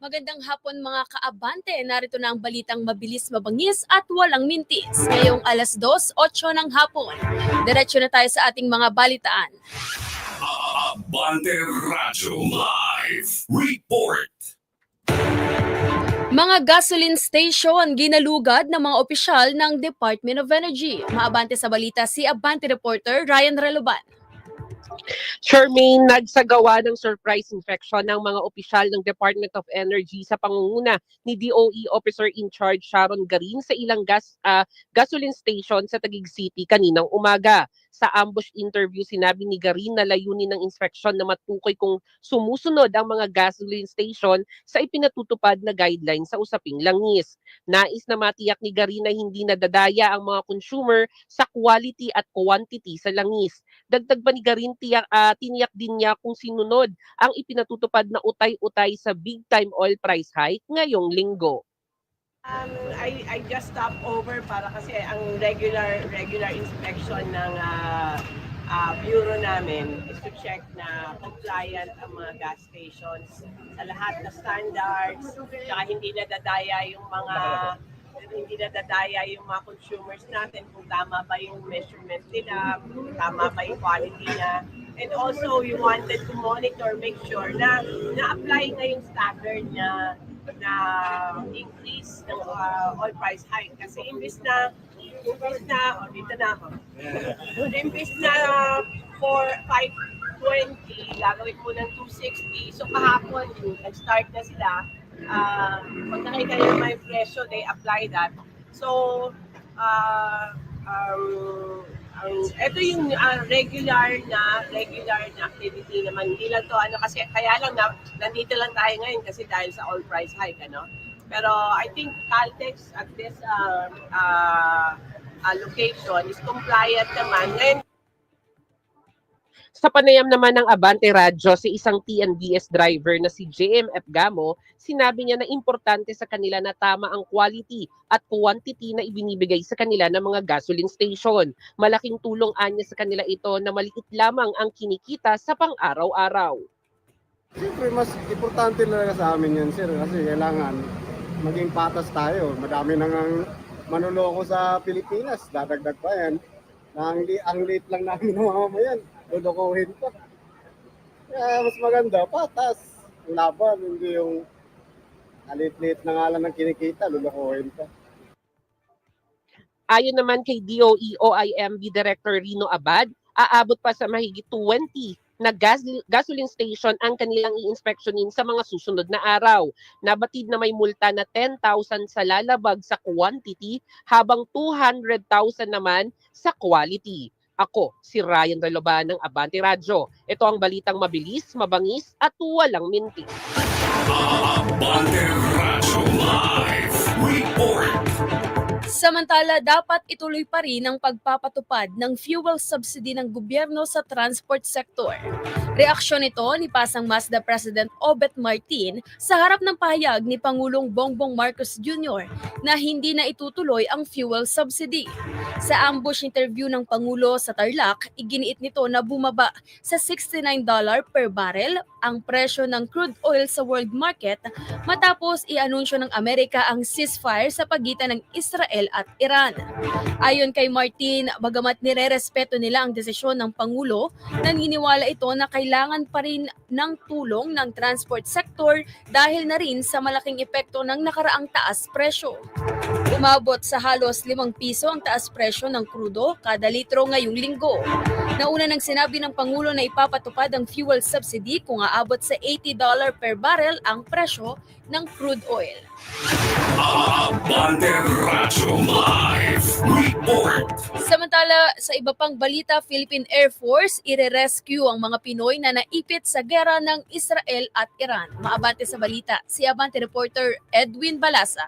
Magandang hapon mga kaabante. Narito na ang balitang mabilis, mabangis at walang mintis. Ngayong alas 2.08 ng hapon. Diretso na tayo sa ating mga balitaan. Abante Radyo Live Report. Mga gasoline station ginalugad ng mga opisyal ng Department of Energy. Maabante sa balita si Abante reporter Ryan Reloban. Charmaine, nagsagawa ng surprise inspection ng mga opisyal ng Department of Energy sa pangunguna ni DOE Officer in Charge Sharon Garin sa ilang gas ah, gasoline station sa Taguig City kaninang umaga. Sa ambush interview, sinabi ni Garin na layunin ng inspection na matukoy kung sumusunod ang mga gasoline station sa ipinatutupad na guideline sa usaping langis. Nais na matiyak ni Garin na hindi nadadaya ang mga consumer sa quality at quantity sa langis. Dagdag pa ni Garin, tiyak, ah, tiniyak din niya kung sinunod ang ipinatutupad na utay-utay sa big time oil price hike ngayong linggo. Um, I, I just stopped over para kasi ang regular regular inspection ng ah, ah, bureau namin is to check na compliant ang mga gas stations sa lahat na standards, tsaka hindi nadadaya yung mga hindi nadadaya yung mga consumers natin kung tama ba yung measurement nila, kung tama ba yung quality niya. And also, we wanted to monitor, make sure na na-apply na yung standard na na increase ng uh, oil price hike. Kasi imbis na, imbis na, oh, dito na ako. imbis na for 520, gagawin mo ng 260. So kahapon, nag-start na sila. Uh, pag nakita nyo may presyo, they apply that. So, uh, um, ang ito yung ah, regular na regular na activity naman. Hindi lang to ano kasi kaya lang na nandito lang tayo ngayon kasi dahil sa oil price hike ano. Pero I think Caltex at this uh, uh, uh, location is compliant naman. Ngayon Sa panayam naman ng Abante Radyo sa isang TNBS driver na si JMF Gamo, sinabi niya na importante sa kanila na tama ang quality at quantity na ibinibigay sa kanila ng mga gasoline station. Malaking tulong anya sa kanila ito na maliit lamang ang kinikita sa pang-araw-araw. Siyempre, mas importante talaga sa amin yan, sir. Kasi kailangan maging patas tayo. Madami nang ang manuloko sa Pilipinas. Dadagdag pa yan. Ang, ang late lang namin ng mga mamayan. Lulukuhin pa. Kaya mas maganda, patas. Laban, hindi yung alit-lit na nga lang ng kinikita, lulukuhin pa. Ayon naman kay DOE OIMB Director Rino Abad, aabot pa sa mahigit 20 na gas, gasoline station ang kanilang i-inspeksyonin sa mga susunod na araw. Nabatid na may multa na 10,000 sa lalabag sa quantity habang 200,000 naman sa quality. Ako, si Ryan Reloban ng Abante Radyo. Ito ang balitang mabilis, mabangis at walang minti. Abante Radyo Live Report. Samantala, dapat ituloy pa rin ang pagpapatupad ng fuel subsidy ng gobyerno sa transport sector. Reaksyon ito ni Pasang Mazda President Obet Martin sa harap ng pahayag ni Pangulong Bongbong Marcos Jr. na hindi na itutuloy ang fuel subsidy. Sa ambush interview ng Pangulo sa Tarlac, iginiit nito na bumaba sa $69 per barrel ang presyo ng crude oil sa world market matapos i-anunsyo ng Amerika ang ceasefire sa pagitan ng Israel at Iran. Ayon kay Martin, bagamat nirerespeto nila ang desisyon ng Pangulo, naniniwala ito na kailangan pa rin ng tulong ng transport sector dahil na rin sa malaking epekto ng nakaraang taas presyo. Umabot sa halos 5 piso ang taas presyo ng krudo kada litro ngayong linggo. Nauna nang sinabi ng Pangulo na ipapatupad ang fuel subsidy kung aabot sa $80 per barrel ang presyo ng crude oil. Samantala, sa iba pang balita, Philippine Air Force ire-rescue ang mga Pinoy na naipit sa gera ng Israel at Iran. Maabante sa balita, si Abante reporter Edwin Balasa.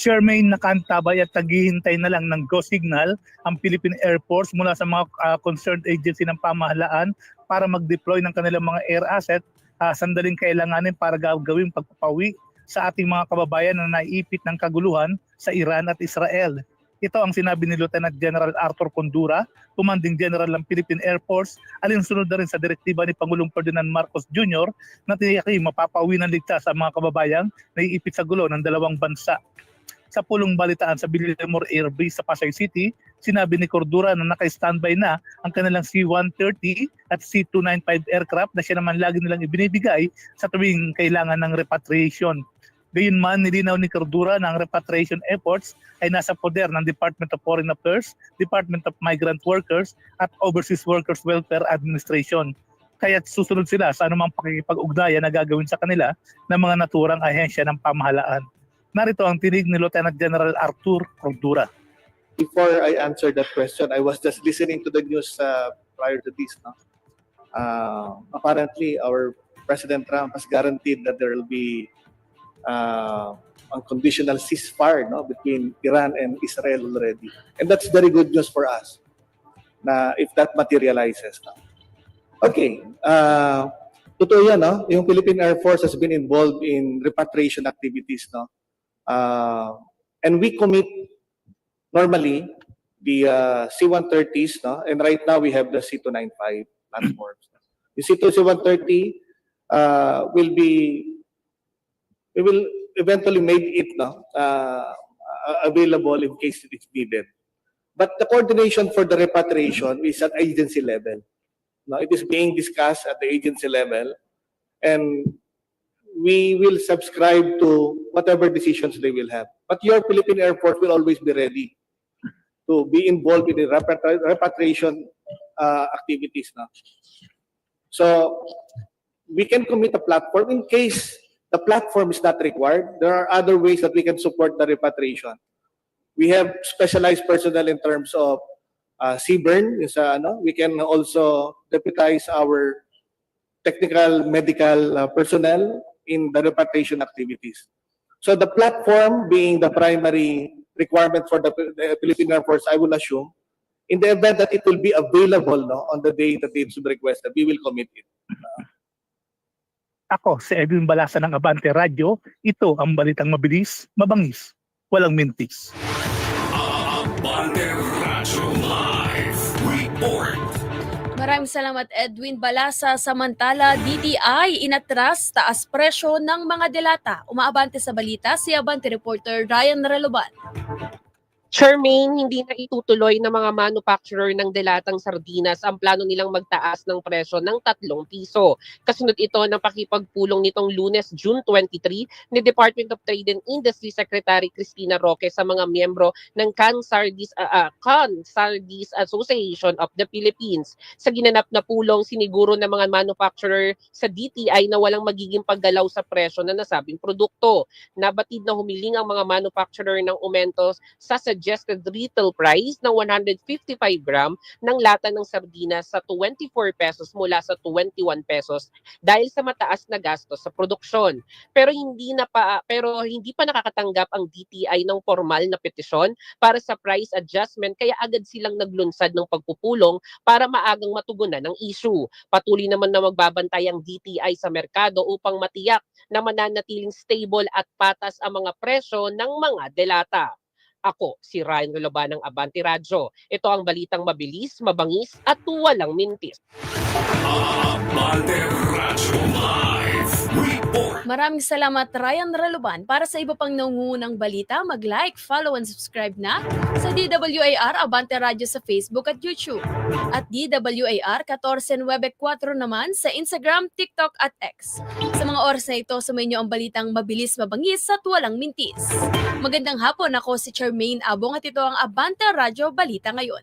Charmaine nakantabay at naghihintay na lang ng go signal ang Philippine Air Force mula sa mga ah, concerned agency ng pamahalaan para mag-deploy ng kanilang mga air asset ah, sandaling kailanganin para gagawing pagpapawi sa ating mga kababayan na naiipit ng kaguluhan sa Iran at Israel. Ito ang sinabi ni Lieutenant General Arthur Condura, Commanding General ng Philippine Air Force, alinsunod na rin sa direktiba ni Pangulong Ferdinand Marcos Jr. na tiyaki mapapauwi ng ligtas ang mga kababayang naiipit sa gulo ng dalawang bansa sa pulong balitaan sa Villamor Air Base sa Pasay City, sinabi ni Cordura na naka-standby na ang kanilang C-130 at C-295 aircraft na siya naman lagi nilang ibinibigay sa tuwing kailangan ng repatriation. Gayunman, nilinaw ni Cordura na ang repatriation efforts ay nasa poder ng Department of Foreign Affairs, Department of Migrant Workers at Overseas Workers Welfare Administration. Kaya susunod sila sa anumang pakikipag-ugnayan na gagawin sa kanila ng mga naturang ahensya ng pamahalaan. Narito ang tinig ni Lieutenant General Arthur Cordura. before I answer that question, I was just listening to the news uh, prior to this. No? Uh, apparently, our President Trump has guaranteed that there will be uh, unconditional ceasefire no, between Iran and Israel already. And that's very good news for us na if that materializes. No? Okay. Uh, totoo yan, no? yung Philippine Air Force has been involved in repatriation activities. No? Uh, and we commit normally the uh, C-130s, no? and right now we have the C-295 platforms. The C-2 C-130 uh, will be, we will eventually make it no, uh, available in case it is needed. But the coordination for the repatriation is at agency level. No, it is being discussed at the agency level, and we will subscribe to whatever decisions they will have. But your Philippine Air Force will always be ready to be involved in the repatri- repatriation uh, activities. No? So we can commit a platform in case the platform is not required. There are other ways that we can support the repatriation. We have specialized personnel in terms of uh, CBRN. Is, uh, ano, we can also deputize our technical medical uh, personnel in the repatriation activities. So the platform being the primary requirement for the, the Philippine Air Force, I will assume, in the event that it will be available no, on the day that it's requested, we will commit it. Ako si Edwin Balasa ng Abante Radio. Ito ang balitang mabilis, mabangis, walang mintis. Abante Radyo Live Report. Maraming salamat Edwin Balasa. Samantala, DTI inatras taas presyo ng mga delata. Umaabante sa balita si Abante reporter Ryan Reloban. Charmaine, hindi na itutuloy ng mga manufacturer ng delatang sardinas ang plano nilang magtaas ng presyo ng 3 piso. Kasunod ito ng pakipagpulong nitong lunes, June 23, ni Department of Trade and Industry Secretary Cristina Roque sa mga miyembro ng Can Sardis, uh, uh, Can Association of the Philippines. Sa ginanap na pulong, siniguro ng mga manufacturer sa DTI na walang magiging paggalaw sa presyo na nasabing produkto. Nabatid na humiling ang mga manufacturer ng umentos sa suggested retail price ng 155 gram ng lata ng sardinas sa 24 pesos mula sa 21 pesos dahil sa mataas na gastos sa produksyon. Pero hindi na pa pero hindi pa nakakatanggap ang DTI ng formal na petisyon para sa price adjustment kaya agad silang naglunsad ng pagpupulong para maagang matugunan ang issue. Patuloy naman na magbabantay ang DTI sa merkado upang matiyak na mananatiling stable at patas ang mga presyo ng mga delata. Ako, si Ryan Roloban ng Abante Radyo. Ito ang balitang mabilis, mabangis at walang mintis. Abante Radyo Live Report. Maraming salamat Ryan Raluban. Para sa iba pang nangungunang balita, mag-like, follow and subscribe na sa DWAR Abante Radio sa Facebook at YouTube. At DWAR 14 Webek 4 naman sa Instagram, TikTok at X. Sa mga oras na ito, sumayin ang balitang mabilis, mabangis at walang mintis. Magandang hapon, ako si Charmaine Abong at ito ang Abante Radio Balita ngayon.